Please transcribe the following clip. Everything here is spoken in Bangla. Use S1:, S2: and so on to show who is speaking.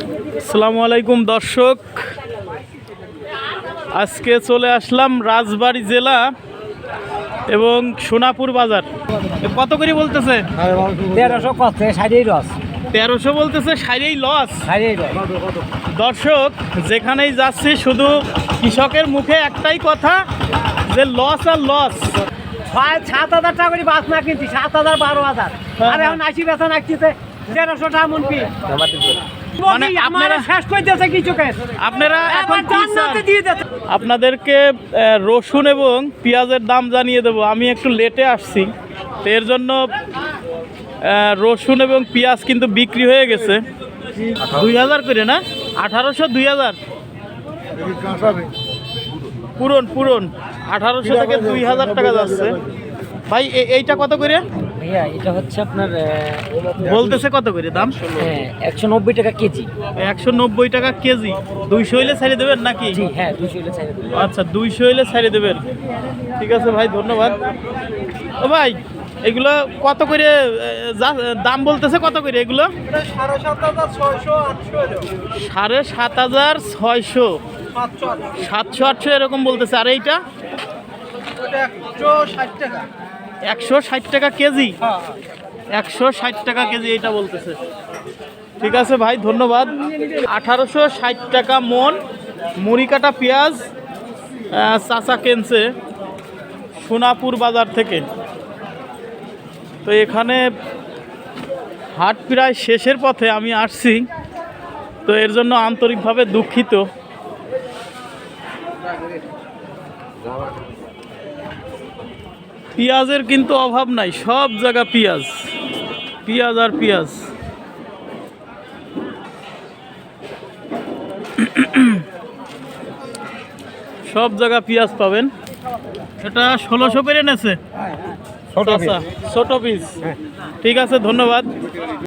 S1: আসসালামু আলাইকুম দর্শক। আজকে চলে আসলাম রাজবাড়ী জেলা এবং সোনাপুর বাজার। কত করে বলতেছে?
S2: তেরোশো সাড়েই
S1: বলতেছে সাইরেই লস দর্শক যেখানেই যাচ্ছি শুধু কৃষকের মুখে একটাই কথা যে লস আর লস
S2: ছয় সাত হাজার টাকা করে বাস না কিনছি সাত হাজার বারো হাজার।
S1: হ্যাঁ,
S2: আর এখন আশি বেচা নাকছিতে তেরোশো টাকা মন কি?
S1: মানে আপনারা-
S2: শেষ
S1: এখন আপনাদেরকে রসুন এবং পেঁয়াজের দাম জানিয়ে দেবো। আমি একটু লেটে আসছি। তো এর জন্য রসুন এবং পেঁয়াজ কিন্তু বিক্রি হয়ে গেছে। দুই হাজার করে না? আঠারোশো দুই হাজার। পুরন পুরন। আঠারোশো থেকে দুই হাজার টাকা যাচ্ছে। ভাই এইটা কত করে?
S2: ভাইয়া এটা হচ্ছে আপনার
S1: বলতেছে কত করে দাম?
S2: একশো নব্বই টাকা কেজি।
S1: একশো নব্বই টাকা কেজি। দুইশো হইলে ছেড়ে দেবেন নাকি?
S2: হ্যাঁ দুশো হলে চাই
S1: আচ্ছা দুইশো হইলে ছাড়িয়ে দেবেন। ঠিক আছে ভাই ধন্যবাদ। ও ভাই এগুলো কত করে যা- দাম বলতেছে কত করে এগুলো? সাড়ে সাত হাজার ছয়শো। সাতশো আটশো এরকম বলতেছে। আর এইটা? একশো ষাট টাকা। কেজি। একশো ষাট টাকা কেজি এটা বলতেছে। ঠিক আছে ভাই, ধন্যবাদ। আঠারোশো ষাট টাকা মন মুড়ি কাটা পেঁয়াজ চাচা কেনছে সোনাপুর বাজার থেকে। তো এখানে হাট প্রায় শেষের পথে আমি আসছি। তো এর জন্য আন্তরিকভাবে দুঃখিত। পেঁয়াজের কিন্তু অভাব নাই সব জায়গা পেঁয়াজ পেঁয়াজ আর পেঁয়াজ। সব জায়গা পেঁয়াজ পাবেন। এটা ষোলোশো পেরে নেছে। আচ্ছা ছোট পিস ঠিক আছে ধন্যবাদ।